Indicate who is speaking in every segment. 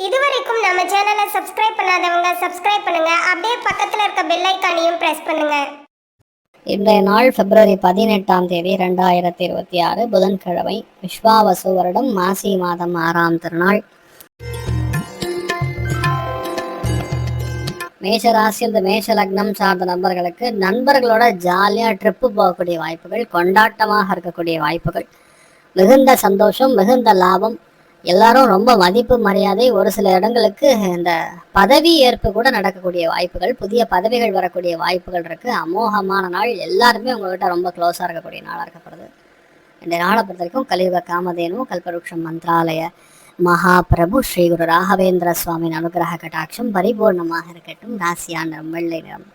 Speaker 1: சேனலை சப்ஸ்கிரைப் பண்ணாதவங்க சப்ஸ்கிரைப் பண்ணுங்க. அப்படியே பக்கத்தில் இருக்க பெல் ஐக்கானையும் பிரஸ் பண்ணுங்க.
Speaker 2: இன்றைய நாள் பிப்ரவரி பதினெட்டாம் தேதி ரெண்டாயிரத்தி இருபத்தி ஆறு. புதன்கிழமை விஸ்வாவசு வருடம் மாசி மாதம் ஆறாம் திருநாள். மேஷராசி இந்த மேஷ லக்னம் சார்ந்த நபர்களுக்கு நண்பர்களோட ஜாலியாக ட்ரிப்பு போகக்கூடிய வாய்ப்புகள் கொண்டாட்டமாக இருக்கக்கூடிய வாய்ப்புகள். மிகுந்த சந்தோஷம் மிகுந்த லாபம் எல்லாரும் ரொம்ப மதிப்பு மரியாதை ஒரு சில இடங்களுக்கு இந்த பதவி ஏற்பு கூட நடக்கக்கூடிய வாய்ப்புகள் புதிய பதவிகள் வரக்கூடிய வாய்ப்புகள் இருக்கு. அமோகமான நாள். எல்லாருமே உங்கள்கிட்ட ரொம்ப க்ளோஸாக இருக்கக்கூடிய நாளாக இருக்கப்படுது. இந்த நாளை பொறுத்த வரைக்கும் கலியுக காமதேனு கல்பருஷம் மந்த்ராலய மகாபிரபு ஸ்ரீ குரு ராகவேந்திர சுவாமியின் அனுகிரக கட்டாட்சம் பரிபூர்ணமாக இருக்கட்டும். ராசியான வெள்ளை நிறம்.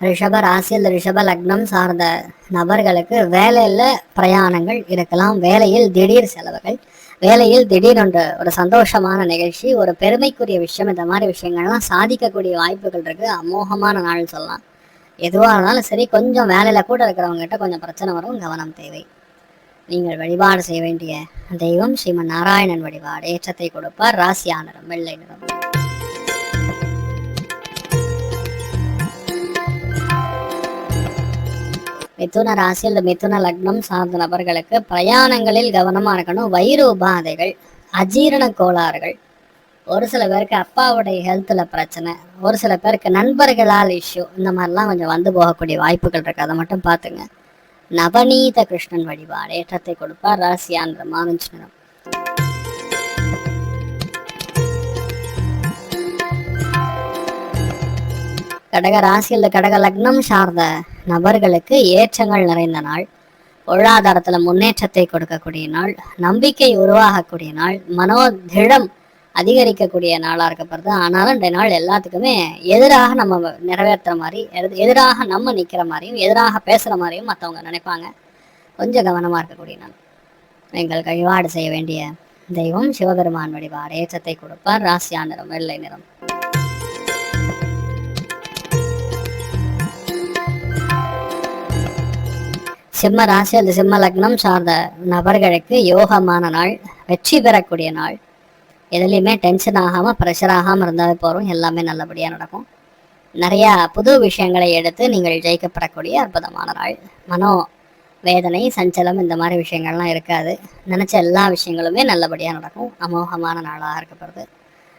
Speaker 2: ரிஷப ராசி அல்லது ரிஷப லக்னம் சார்ந்த நபர்களுக்கு வேலையில் பிரயாணங்கள் இருக்கலாம். வேலையில் திடீர் செலவுகள் வேலையில் திடீரென்று ஒரு சந்தோஷமான நிகழ்ச்சி ஒரு பெருமைக்குரிய விஷயம் இந்த மாதிரி விஷயங்கள்லாம் சாதிக்கக்கூடிய வாய்ப்புகள் இருக்குது அமோகமான நாள் சொல்லலாம். எதுவாக இருந்தாலும் சரி கொஞ்சம் வேலையில் கூட இருக்கிறவங்க கிட்ட கொஞ்சம் பிரச்சனை வரும் கவனம் தேவை. நீங்கள் வழிபாடு செய்ய வேண்டிய தெய்வம் ஸ்ரீமன் நாராயணன் வழிபாடு. ஏற்றத்தை கொடுப்பார். ராசியா நிறம் வெள்ளை நிறம். மிதுன ராசி அல்லது மிதுன லக்னம் சார்ந்த நபர்களுக்கு பிரயாணங்களில் கவனமாக இருக்கணும். வயிறு உபாதைகள் அஜீரண கோளாறுகள். ஒரு சில பேருக்கு அப்பாவுடைய ஹெல்த்தில் பிரச்சனை ஒரு சில பேருக்கு நண்பர்களால் இஷ்யூ இந்த மாதிரிலாம் கொஞ்சம் வந்து போகக்கூடிய வாய்ப்புகள் இருக்கு. அதை மட்டும் பார்த்துங்க. நவநீத கிருஷ்ணன் வழிபாடு ஏற்றத்தை கொடுப்பார் ராசியான்ற மானுஞ்ச் கடக ராசி கடக லக்னம் சார்ந்த நபர்களுக்கு ஏற்றங்கள் நிறைந்த நாள். பொருளாதாரத்தில் முன்னேற்றத்தை கொடுக்கக்கூடிய நாள். நம்பிக்கை உருவாகக்கூடிய நாள். மனோதிடம் அதிகரிக்கக்கூடிய நாளாக இருக்கப்படுது ஆனாலும் இந்த நாள் எல்லாத்துக்குமே எதிராக நம்ம நிறைவேற்றுற மாதிரி எதிராக நம்ம நிற்கிற மாதிரியும் எதிராக பேசுகிற மாதிரியும் மற்றவங்க நினைப்பாங்க. கொஞ்சம் கவனமாக இருக்கக்கூடிய நாள். எங்கள் வழிபாடு செய்ய வேண்டிய தெய்வம் சிவபெருமான் வழிபாடு ஏற்றத்தை கொடுப்பார். ராசியா நிறம் வெள்ளை நிறம். சிம்ம ராசி அல்லது சிம்ம லக்னம் சார்ந்த நபர்களுக்கு யோகமான நாள் வெற்றி பெறக்கூடிய நாள். எதுலேயுமே டென்ஷன் ஆகாமல் ப்ரெஷர் ஆகாமல் இருந்தாலே போகிறோம் எல்லாமே நல்லபடியாக நடக்கும். நிறையா புது விஷயங்களை எடுத்து நீங்கள் ஜெயிக்கப்படக்கூடிய அற்புதமான நாள். மனோ வேதனை சஞ்சலம் இந்த மாதிரி விஷயங்கள்லாம் இருக்காது. நினச்ச எல்லா விஷயங்களுமே நல்லபடியாக நடக்கும். அமோகமான நாளாக இருக்கப்படுது.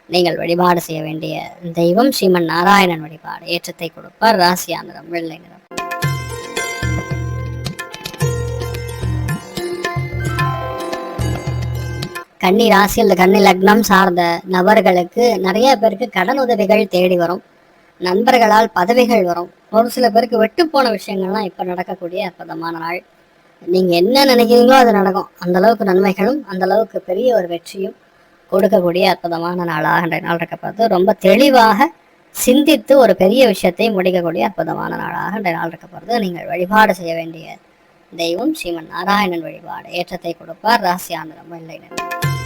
Speaker 2: நீங்கள் வழிபாடு செய்ய வேண்டிய தெய்வம் ஸ்ரீமன் நாராயணன் வழிபாடு. ஏற்றத்தை கொடுப்பார். ராசியா வெள்ளை நிறம். கன்னி ராசி அல்லது கன்னி லக்னம் சார்ந்த நபர்களுக்கு நிறைய பேருக்கு கடன் உதவிகள் தேடி வரும். நண்பர்களால் பதவிகள் வரும். ஒரு சில பேருக்கு வெட்டு போன விஷயங்கள்லாம் இப்போ நடக்கக்கூடிய அற்புதமான நாள். நீங்க என்ன நினைக்கிறீங்களோ அது நடக்கும். அந்த அளவுக்கு நன்மைகளும் அந்த அளவுக்கு பெரிய ஒரு வெற்றியும் கொடுக்கக்கூடிய அற்புதமான நாளாக இன்றைய நாள் இருக்கப்படுது ரொம்ப தெளிவாக சிந்தித்து ஒரு பெரிய விஷயத்தை முடிக்கக்கூடிய அற்புதமான நாளாக இன்றைய நாள் இருக்கப்படுது நீங்கள் வழிபாடு செய்ய வேண்டிய தெய்வம் ஸ்ரீமன் நாராயணன் வழிபாடு. ஏற்றத்தை கொடுப்பார். ராசியாந்திரம் வெள்ளை நிறம்.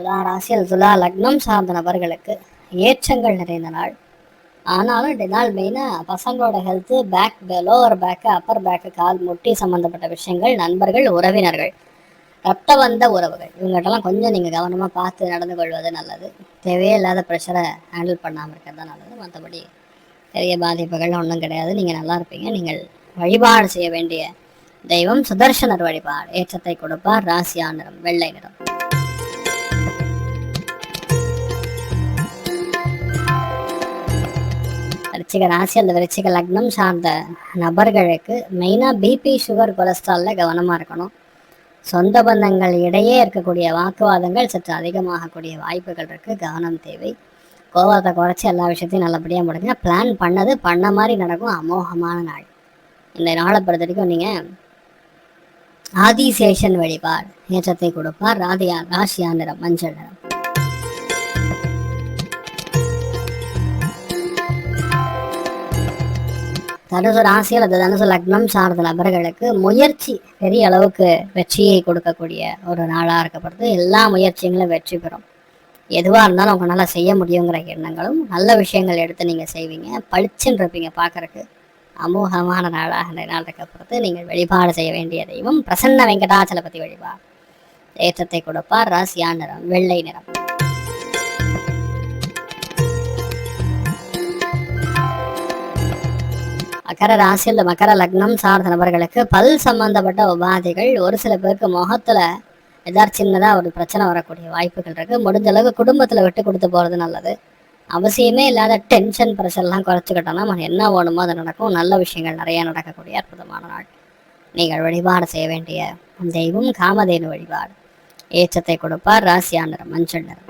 Speaker 2: துலா ராசியில் துலா லக்னம் சார்ந்த நபர்களுக்கு ஏற்றங்கள் நிறைந்த நாள். ஆனாலும் இந்த நாள் மெயினாக பசங்களோட health back lower back upper back கால் முட்டி சம்மந்தப்பட்ட விஷயங்கள் நண்பர்கள் உறவினர்கள் ரத்த வந்த உறவுகள். இவங்ககிட்டலாம் கொஞ்சம் நீங்கள் கவனமாக பார்த்து நடந்து கொள்வது நல்லது. தேவையே இல்லாத ப்ரெஷரை ஹேண்டில் பண்ணாமல் இருக்கிறது தான் நல்லது. மற்றபடி பெரிய பாதிப்புகள் ஒன்றும் கிடையாது. நீங்கள் நல்லா இருப்பீங்க. நீங்கள் வழிபாடு செய்ய வேண்டிய தெய்வம் சுதர்சனர் வழிபாடு. ஏற்றத்தை கொடுப்பார். ராசியா நிறம் வெள்ளை நிறம். விருச்சிக ராசி அந்த விருச்சிக லக்னம் சார்ந்த நபர்களுக்கு மெயினாக பிபி சுகர் கொலஸ்ட்ராலில் கவனமாக இருக்கணும். சொந்த பந்தங்கள் இடையே இருக்கக்கூடிய வாக்குவாதங்கள் சற்று அதிகமாகக்கூடிய வாய்ப்புகள் இருக்குது கவனம் தேவை. கோவத்தை குறைச்சி எல்லா விஷயத்தையும் நல்லபடியாக முடிஞ்சுங்க பிளான் பண்ணது பண்ண மாதிரி நடக்கும். அமோகமான நாள். இந்த நாளை பொறுத்த வரைக்கும் நீங்கள் ஆதிசேஷன் வழிபாடு. ஏற்றத்தை கொடுப்பார். ராதியா ராசியா நிறம் மஞ்சள் நிறம். தனுசு ராசி அல்லது தனுசு லக்னம் சார்ந்த நபர்களுக்கு முயற்சி பெரிய அளவுக்கு வெற்றியை கொடுக்கக்கூடிய ஒரு நாளாக இருக்கப்படுது. எல்லா முயற்சிகளும் வெற்றி பெறும். எதுவாக இருந்தாலும் உங்களால் செய்ய முடியுங்கிற எண்ணங்களும் நல்ல விஷயங்கள் எடுத்து நீங்கள் செய்வீங்க. பளிச்சுன்னு இருப்பீங்க பார்க்கறக்கு அமோகமான நாளாக இந்த நாள் இருக்கப்படுது நீங்கள் வழிபாடு செய்ய வேண்டிய தெய்வம் பிரசன்ன வெங்கடாச்சலபதி வழிபாடு ஏற்றத்தை கொடுப்பார். ராசியா நிறம் வெள்ளை நிறம். மகர ராசியில் மகர லக்னம் சார்ந்த நபர்களுக்கு பல் சம்பந்தப்பட்ட உபாதைகள். ஒரு சில பேருக்கு முகத்துல ஏதாவது சின்னதாக ஒரு பிரச்சனை வரக்கூடிய வாய்ப்புகள் இருக்கு. முடிஞ்ச அளவுக்கு குடும்பத்தில் விட்டு கொடுத்து போகிறது நல்லது. அவசியமே இல்லாத டென்ஷன் ப்ரெஷர்லாம் குறைச்சிக்கிட்டோம்னா நமக்கு என்ன வேணுமோ அது நடக்கும். நல்ல விஷயங்கள் நிறைய நடக்கக்கூடிய அற்புதமான நாள். நீங்கள் வழிபாடு செய்ய வேண்டிய தெய்வம் காமதேனு வழிபாடு. ஏச்சத்தை கொடுப்பார். ராசியா மஞ்சள் நிறம்.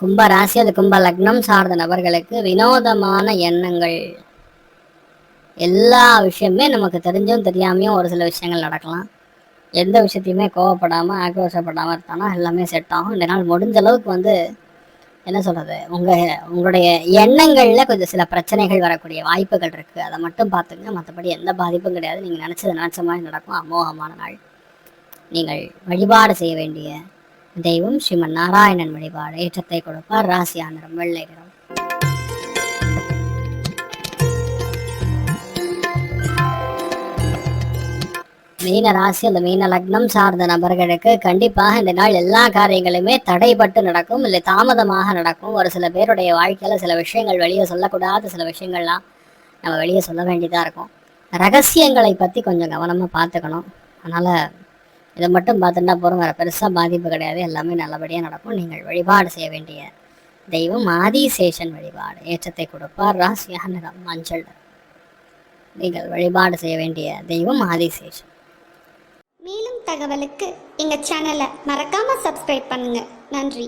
Speaker 2: கும்ப ராசி அது கும்ப லக்னம் சார்ந்த நபர்களுக்கு வினோதமான எண்ணங்கள். எல்லா விஷயமே நமக்கு தெரிஞ்சும் தெரியாமையும் ஒரு சில விஷயங்கள் நடக்கலாம். எந்த விஷயத்தையுமே கோவப்படாமல் ஆக்ரோஷப்படாமல் இருக்கானா எல்லாமே செட் ஆகும். இந்த நாள் முடிஞ்ச அளவுக்கு வந்து என்ன சொல்கிறது உங்கள் உங்களுடைய எண்ணங்களில் கொஞ்சம் சில பிரச்சனைகள் வரக்கூடிய வாய்ப்புகள் இருக்குது அதை மட்டும் பார்த்துங்க மற்றபடி எந்த பாதிப்பும் கிடையாது. நீங்கள் நினச்சது நினச்ச மாதிரி நடக்கும். அமோகமான நாள். நீங்கள் வழிபாடு செய்ய வேண்டிய தெய்வம் ஸ்ரீமன் நாராயணன் வழிபாடு. ஏற்றத்தை கொடுப்பார் ராசியா நிறம் வெள்ளை நிறம். மீன ராசி அந்த மீன லக்னம் சார்ந்த நபர்களுக்கு கண்டிப்பாக இந்த நாள் எல்லா காரியங்களுமே தடைப்பட்டு நடக்கும். இல்லை தாமதமாக நடக்கும். ஒரு சில பேருடைய வாழ்க்கையில சில விஷயங்கள் வெளியே சொல்லக்கூடாத. சில விஷயங்கள்லாம் நம்ம வெளியே சொல்ல வேண்டியதாக இருக்கும். ரகசியங்களை பற்றி கொஞ்சம் கவனமாக பார்த்துக்கணும். அதனால் இதை மட்டும் பார்த்துட்டா போகிறோம் வேறு பெருசாக பாதிப்பு கிடையாது. எல்லாமே நல்லபடியாக நடக்கும். நீங்கள் வழிபாடு செய்ய வேண்டிய தெய்வம் ஆதிசேஷன் வழிபாடு. ஏற்றத்தை கொடுப்பார். ராசியாக நிறம் மஞ்சள் நீங்கள் வழிபாடு செய்ய வேண்டிய தெய்வம் ஆதிசேஷன்.
Speaker 1: மேலும் தகவலுக்கு எங்கள் சேனலை மறக்காமல் சப்ஸ்கிரைப் பண்ணுங்கள் நன்றி.